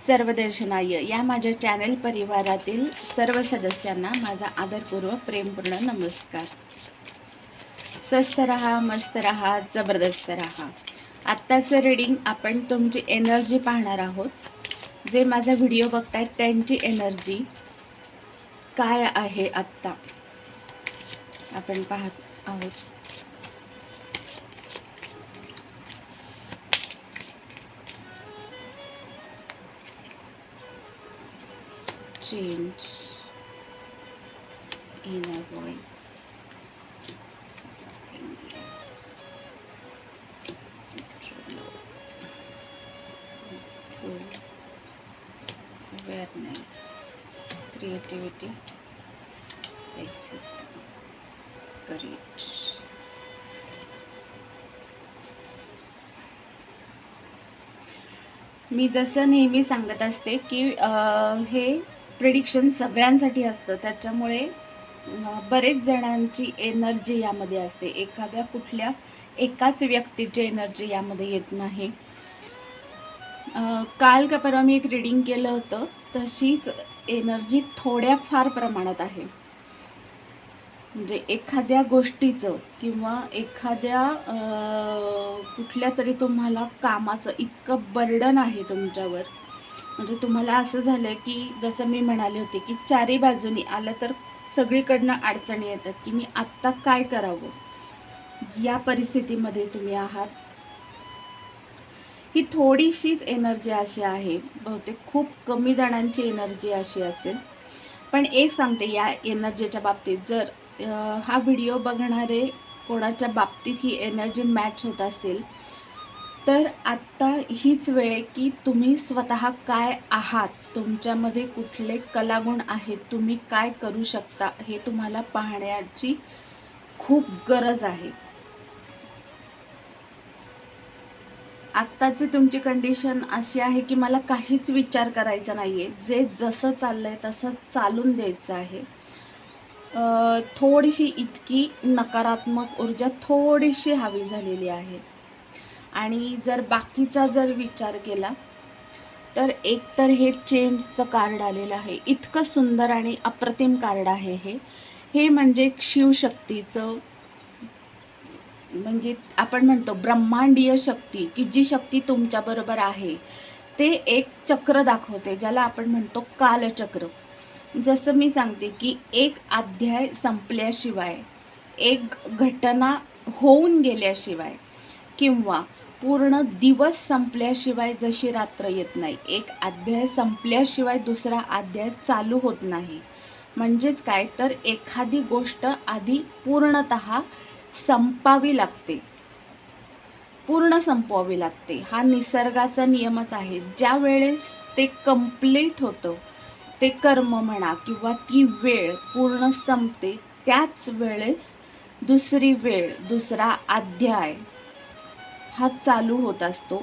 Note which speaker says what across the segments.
Speaker 1: सर्वदर्शनाय. या माझ्या चॅनल परिवारातील सर्व सदस्यांना माझा आदरपूर्वक प्रेमपूर्ण नमस्कार. स्वस्त रहा मस्त रहा जबरदस्त रहा. आत्ताचं रीडिंग आपण तुमची एनर्जी पाहणार आहोत. जे माझा व्हिडिओ बघतायत त्यांची एनर्जी काय आहे आत्ता? आपण पाहत आहोत. Change inner voice. Awareness. Creativity. Existence. Courage. मी जसं नेहमी सांगत असते की अं, हे प्रिडिक्शन सगळ्यांसाठी असतं. त्याच्यामुळे बरेच जणांची एनर्जी यामध्ये असते. एखाद्या कुठल्या एकाच व्यक्तीची एनर्जी यामध्ये येत नाही. काल का परवा मी एक रिडिंग केलं होतं. तशीच एनर्जी थोड्या फार प्रमाणात आहे. म्हणजे एखाद्या गोष्टीचं किंवा एखाद्या कुठल्या तरी तुम्हाला कामाचं इतकं बर्डन आहे तुमच्यावर. म्हणजे तुम्हाला असं झालं की जसं मी म्हणाले होते की चारी बाजूनी आलं तर सगळीकडनं अडचणी येतात की मी आत्ता काय करावं? या परिस्थितीमध्ये तुम्ही आहात. ही थोडीशीच एनर्जी अशी आहे. बहुतेक खूप कमी जणांची एनर्जी अशी असेल. पण एक सांगते या एनर्जीच्या बाबतीत जर हा व्हिडिओ बघणारे कोणाच्या बाबतीत ही एनर्जी मॅच होत असेल तर आत्ता हीच वेळ आहे की तुम्ही स्वतः काय आहात? तुमच्यामध्ये कुठले कलागुण आहेत? तुम्ही काय करू शकता? हे तुम्हाला पाहण्याची खूप गरज आहे. आत्ताची तुमची कंडिशन अशी आहे की मला काहीच विचार करायचा नाही आहे जे जसं चाललं आहे तसं चालून द्यायचं आहे. थोडीशी इतकी नकारात्मक ऊर्जा थोडीशी हवी झालेली आहे. आणि जर बाकीचा जर विचार केला तर एकतर हे चेंजचं कार्ड आलेलं आहे. इतकं सुंदर आणि अप्रतिम कार्ड आहे हे. हे म्हणजे शिवशक्तीचं म्हणजे आपण म्हणतो ब्रह्मांडीय शक्ती की जी शक्ती तुमच्याबरोबर आहे ते एक चक्र दाखवते ज्याला आपण म्हणतो कालचक्र. जसं मी सांगते की एक अध्याय संपल्याशिवाय एक घटना होऊन गेल्याशिवाय किंवा पूर्ण दिवस संपल्याशिवाय जशी रात्र येत नाही. एक अध्याय संपल्याशिवाय दुसरा अध्याय चालू होत नाही. म्हणजेच काय? तर एखादी गोष्ट आधी पूर्णत संपावी लागते. पूर्ण संपवावी लागते. हा निसर्गाचा नियमच आहे. ज्या वेळेस ते कंप्लीट होतं ते कर्म म्हणा किंवा ती वेळ पूर्ण संपते त्याच वेळेस दुसरी वेळ दुसरा अध्याय हा चालू होत असतो.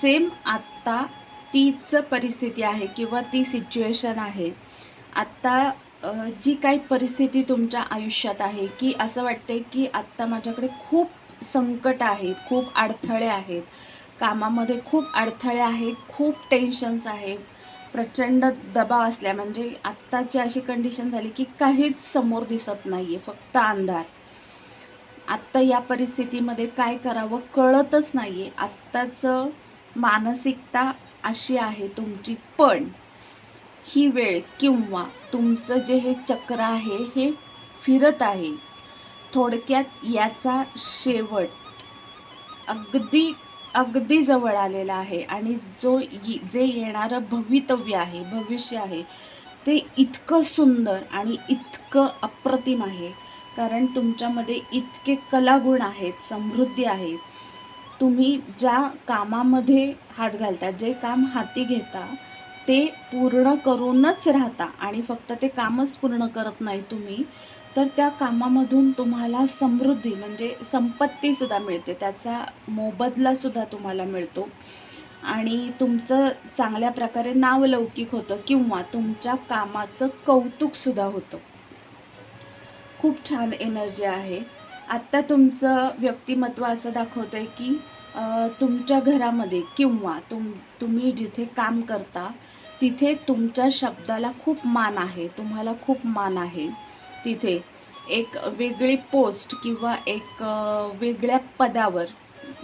Speaker 1: सेम आत्ता तीच परिस्थिती आहे किंवा ती सिच्युएशन आहे. आत्ता जी काही परिस्थिती तुमच्या आयुष्यात आहे की असं वाटते की आत्ता माझ्याकडे खूप संकट आहेत खूप अडथळे आहेत. कामामध्ये खूप अडथळे आहेत खूप टेन्शन्स आहेत. प्रचंड दबाव असल्या म्हणजे आत्ताची अशी कंडिशन झाली की काहीच समोर दिसत नाही आहे फक्त अंधार. आत्ता या परिस्थितीमध्ये काय करावं कळतच नाही आहे आत्ताचं मानसिकता अशी आहे तुमची पण ही वेळ किंवा तुमचं जे हे चक्र आहे हे फिरत आहे. थोडक्यात याचा शेवट अगदी अगदी जवळ आलेला आहे आणि जो ये- जे येणारं भवितव्य आहे भविष्य आहे ते इतकं सुंदर आणि इतकं अप्रतिम आहे. कारण तुमच्यामध्ये इतके कलागुण आहेत समृद्धी आहे. तुम्ही ज्या कामामध्ये हात घालता जे काम हाती घेता ते पूर्ण करूनच राहता आणि फक्त ते कामच पूर्ण करत नाही तुम्ही तर त्या कामामधून तुम्हाला समृद्धी म्हणजे संपत्तीसुद्धा मिळते. त्याचा मोबदलासुद्धा तुम्हाला मिळतो. आणि तुमचं चांगल्या प्रकारे नावलौकिक होतं किंवा तुमच्या कामाचं कौतुकसुद्धा होतं. खूप छान एनर्जी आहे. आत्ता तुमचं व्यक्तिमत्व असं दाखवतं आहे की तुमच्या घरामध्ये किंवा तुम तुम्ही जिथे काम करता तिथे तुमच्या शब्दाला खूप मान आहे. तुम्हाला खूप मान आहे. तिथे एक वेगळी पोस्ट किंवा एक वेगळ्या पदावर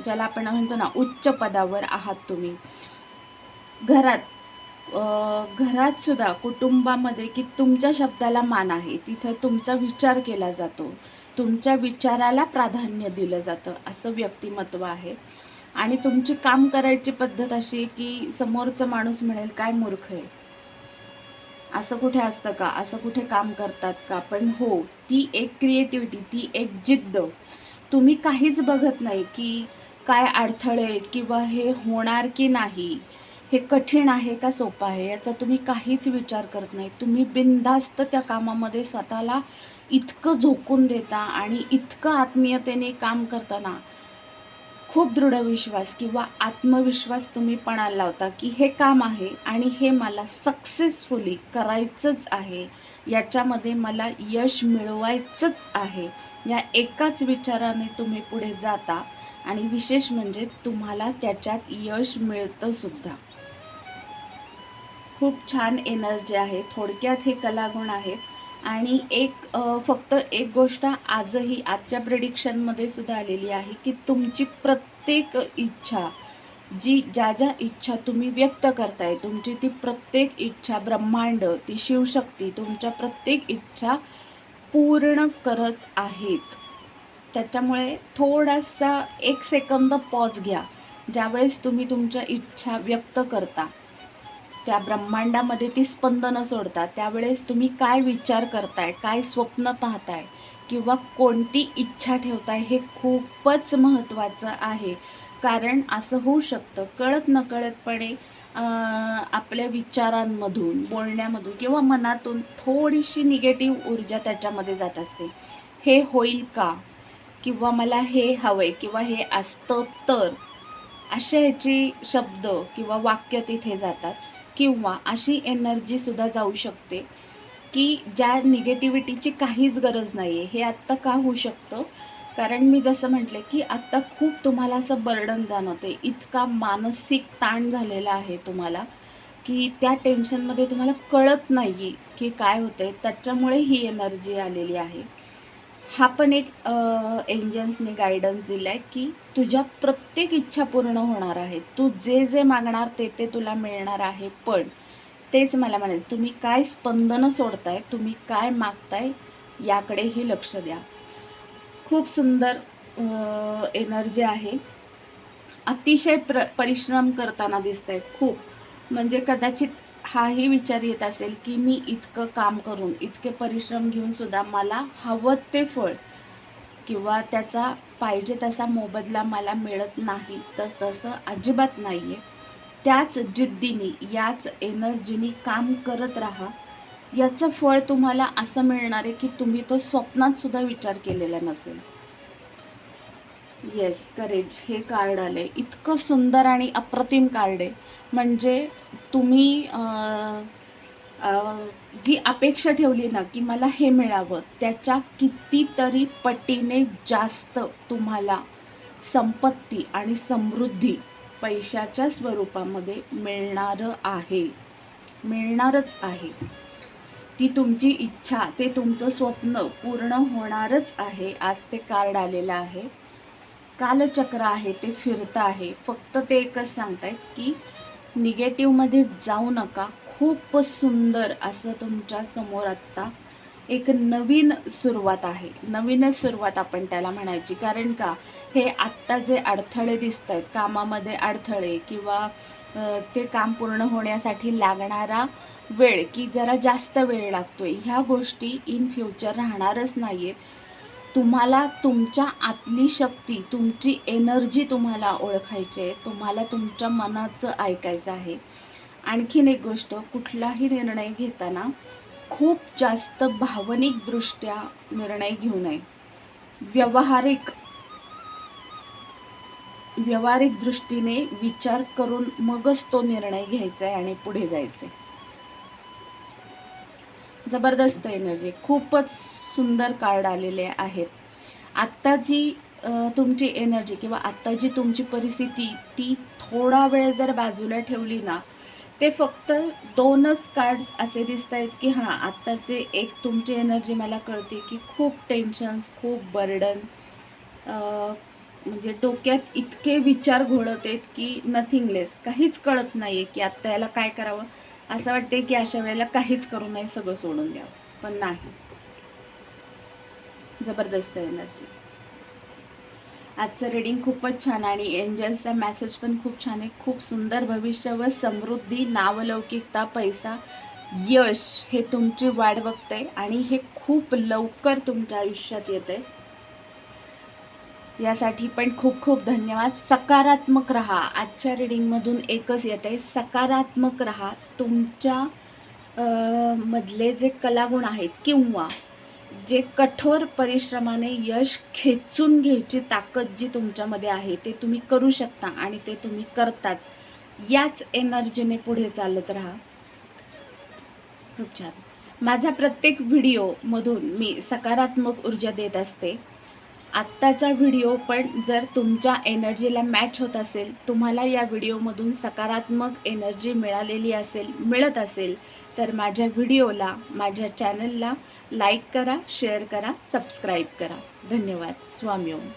Speaker 1: ज्याला आपण म्हणतो ना उच्च पदावर आहात तुम्ही. घरात घरात सुद्धा कुटुंबामध्ये की तुमच्या शब्दाला मान आहे तिथं तुमचा विचार केला जातो. तुमच्या विचाराला प्राधान्य दिलं जातं असं व्यक्तिमत्व आहे. आणि तुमची काम करायची पद्धत अशी आहे की समोरचा माणूस म्हणेल काय मूर्ख आहे? असं कुठे असतं का? असं कुठे काम करतात का? पण हो ती एक क्रिएटिव्हिटी ती एक जिद्द. तुम्ही काहीच बघत नाही की काय अडथळे आहेत किंवा हे होणार की नाही. हे कठीण आहे का सोपं आहे? याचा तुम्ही काहीच विचार करत नाही. तुम्ही बिनधास्त त्या कामामध्ये स्वतःला इतकं झोकून देता आणि इतकं आत्मीयतेने काम करताना खूप दृढ विश्वास किंवा आत्मविश्वास तुम्ही पणाला लावता की हे काम आहे आणि हे मला सक्सेसफुली करायचंच आहे. याच्यामध्ये मला यश मिळवायचंच आहे. या एकाच विचाराने तुम्ही पुढे जाता आणि विशेष म्हणजे तुम्हाला त्याच्यात यश मिळतं सुद्धा. खूप छान एनर्जी आहे थोडक्यात हे कलागुण आहेत आणि एक फक्त एक गोष्ट आजही आजच्या प्रेडिक्शनमध्ये सुद्धा आलेली आहे की तुमची प्रत्येक इच्छा जी ज्या ज्या इच्छा तुम्ही व्यक्त करताय तुमची ती प्रत्येक इच्छा ब्रह्मांड ती शिवशक्ती तुमच्या प्रत्येक इच्छा पूर्ण करत आहेत. त्याच्यामुळे थोडासा एक सेकंद पॉज घ्या. ज्यावेळेस तुम्ही तुमच्या इच्छा व्यक्त करता. त्या ब्रह्मांडामध्ये ती स्पंदनं सोडतात. त्यावेळेस तुम्ही काय विचार करताय? काय स्वप्न पाहताय? किंवा कोणती इच्छा ठेवताय? हे खूपच महत्त्वाचं आहे. कारण असं होऊ शकतं. कळत नकळतपणे आपल्या विचारांमधून बोलण्यामधून किंवा मनातून थोडीशी निगेटिव्ह ऊर्जा त्याच्यामध्ये जात असते. हे होईल का? किंवा मला हे हवं आहे किंवा हे असतं तर? अशा ह्याची शब्द किंवा वाक्य तिथे जातात. किंवा अशी एनर्जीसुद्धा जाऊ शकते की ज्या निगेटिव्हिटीची काहीच गरज नाही आहे हे आत्ता का होऊ शकतं? कारण मी जसं म्हटलं की आत्ता खूप तुम्हाला असं बर्डन जाणवते इतका मानसिक ताण झालेला आहे तुम्हाला की त्या टेन्शनमध्ये तुम्हाला कळत नाही की काय होतं आहे त्याच्यामुळे ही एनर्जी आलेली आहे. हा पण एक एंजल्सने गायडन्स दिला आहे की तुझ्या प्रत्येक इच्छा पूर्ण होणार आहे. तू जे जे मागणार ते ते तुला मिळणार आहे. पण तेच मला म्हणायचं तुम्ही काय स्पंदनं सोडताय तुम्ही काय मागताय याकडेही लक्ष द्या. खूप सुंदर एनर्जी आहे. अतिशय प्र परिश्रम करताना दिसत आहेत खूप. म्हणजे कदाचित हाही विचार येत असेल की मी इतकं काम करून इतके परिश्रम घेऊन सुद्धा मला हवं ते फळ किंवा त्याचा पाहिजे तसा मोबदला मला मिळत नाही तर तसं अजिबात नाही आहे त्याच जिद्दीने याच एनर्जीनी काम करत राहा. याचं फळ तुम्हाला असं मिळणार आहे की तुम्ही तो स्वप्नातसुद्धा विचार केलेला नसेल. येस करेज हे कार्ड आलं आहे इतकं सुंदर आणि अप्रतिम कार्ड आहे. म्हणजे तुम्ही जी अपेक्षा ठेवली ना की मला हे मिळावं त्याच्या कितीतरी पटीने जास्त तुम्हाला संपत्ती आणि समृद्धी पैशाच्या स्वरूपामध्ये मिळणारं आहे. मिळणारच आहे. ती तुमची इच्छा ते तुमचं स्वप्न पूर्ण होणारच आहे. आज ते कार्ड आलेलं आहे. कालचक्र आहे ते फिरतं आहे. फक्त ते एकच सांगतायत की निगेटिव्हमध्ये जाऊ नका. खूप सुंदर असं तुमच्यासमोर आत्ता एक नवीन सुरुवात आहे. नवीनच सुरुवात आपण त्याला म्हणायची. कारण का? हे आत्ता जे अडथळे दिसत आहेत कामामध्ये अडथळे किंवा ते काम पूर्ण होण्यासाठी लागणारा वेळ की जरा जास्त वेळ लागतोय ह्या गोष्टी इन फ्युचर राहणारच नाही आहेत तुम्हाला तुमच्या आतली शक्ती तुमची एनर्जी तुम्हाला ओळखायची आहे तुम्हाला तुमच्या मनाचं ऐकायचं आहे. आणखीन एक गोष्ट कुठलाही निर्णय घेताना खूप जास्त भावनिकदृष्ट्या निर्णय घेऊ नये. व्यवहारिक व्यावहारिक दृष्टीने विचार करून मगच तो निर्णय घ्यायचा आहे आणि पुढे जायचं आहे जबरदस्त एनर्जी खूपच सुंदर कार्ड आलेले आहेत. आत्ता जी तुमची एनर्जी किंवा आत्ता जी तुमची परिस्थिती ती थोडा वेळ जर बाजूला ठेवली ना ते फक्त दोनच कार्ड्स असे दिसत आहेत की हां आत्ताचे एक तुमची एनर्जी मला कळते की खूप टेन्शन्स खूप बर्डन म्हणजे डोक्यात इतके विचार घोळत आहेत की नथिंग लेस काहीच कळत नाही आहे की आत्ता याला काय करावं. असं वाटते की अशा वेळेला काहीच करू नये सगळं सोडून द्यावं पण नाही. जबरदस्त एनर्जी. आजचं रीडिंग खूपच छान आणि एंजल्सचा मॅसेज पण खूप छान आहे. खूप सुंदर भविष्य व समृद्धी नावलौकिकता पैसा यश हे तुमची वाट बघते आणि हे खूप लवकर तुमच्या आयुष्यात येते यासाठी पण खूप खूप धन्यवाद. सकारात्मक राहा. आजच्या रिडिंगमधून एकच येते सकारात्मक राहा. तुमच्या मधले जे कलागुण आहेत किंवा जे कठोर परिश्रमाने यश खेचून घ्यायची ताकद जी तुमच्यामध्ये आहे ते तुम्ही करू शकता आणि ते तुम्ही करताच. याच एनर्जीने पुढे चालत राहा. खूप छान. माझा प्रत्येक व्हिडिओमधून मी सकारात्मक ऊर्जा देत असते. आत्ताचा व्हिडिओ पण जर तुमच्या एनर्जीला मॅच होत असेल तुम्हाला या व्हिडिओमधून सकारात्मक एनर्जी मिळालेली असेल मिळत असेल तर माझ्या व्हिडिओला माझ्या चॅनलला लाईक करा शेअर करा सबस्क्राईब करा. धन्यवाद. स्वामी ओम.